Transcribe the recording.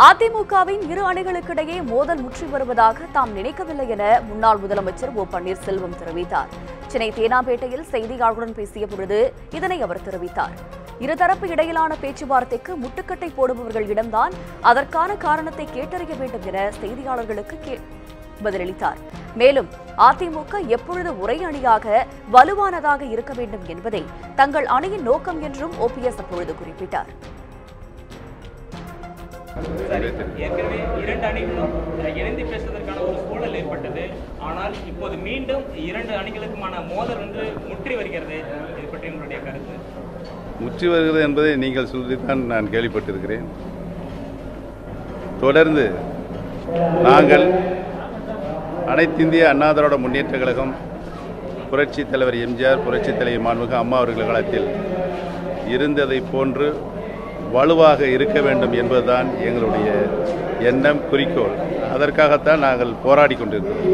அதிமுகவின் இரு அணிகளுக்கிடையே மோதல் முற்றி வருவதாக தாம் நினைக்கவில்லை என முன்னாள் முதலமைச்சர் ஓ பன்னீர்செல்வம் தெரிவித்தார். சென்னை தேனாம்பேட்டையில் செய்தியாளர்களுடன் பேசிய பொழுது இதனை அவர் தெரிவித்தார். இருதரப்பு இடையிலான பேச்சுவார்த்தைக்கு முட்டுக்கட்டை போடுபவர்களிடம்தான் அதற்கான காரணத்தை கேட்டறிய வேண்டும் என செய்தியாளர்களுக்கு கே- பதிலளித்தார். மேலும் அதிமுக எப்பொழுது ஒரே அணியாக வலுவானதாக இருக்க வேண்டும் என்பதே தங்கள் அணியின் நோக்கம் என்றும் ஓபிஎஸ் அப்பொழுது குறிப்பிட்டார். ஏற்கனவே இரண்டு அணிகளும் இணைந்து பேசுவதற்கான ஒரு சூழல் ஏற்பட்டது. ஆனால் இப்போது மீண்டும் இரண்டு அணிகளுக்குமான மோதல் என்று முற்றி வருகிறது. இது பற்றி உங்களுடைய கருத்து? முற்றி வருகிறது என்பதை நீங்கள் சொல்லித்தான் நான் கேள்விப்பட்டிருக்கிறேன். தொடர்ந்து நாங்கள் அனைத்திந்திய அண்ணா திராவிட முன்னேற்ற கழகம் புரட்சித் தலைவர் எம்ஜிஆர் புரட்சித் தலைவர் மாண்புமிகு அம்மா அவர்கள் காலத்தில் இருந்ததை போன்று வலுவாக இருக்க வேண்டும் என்பதுதான் எங்களுடைய எண்ணம் குறிக்கோள். அதற்காகத்தான் நாங்கள் போராடி கொண்டிருக்கிறோம்.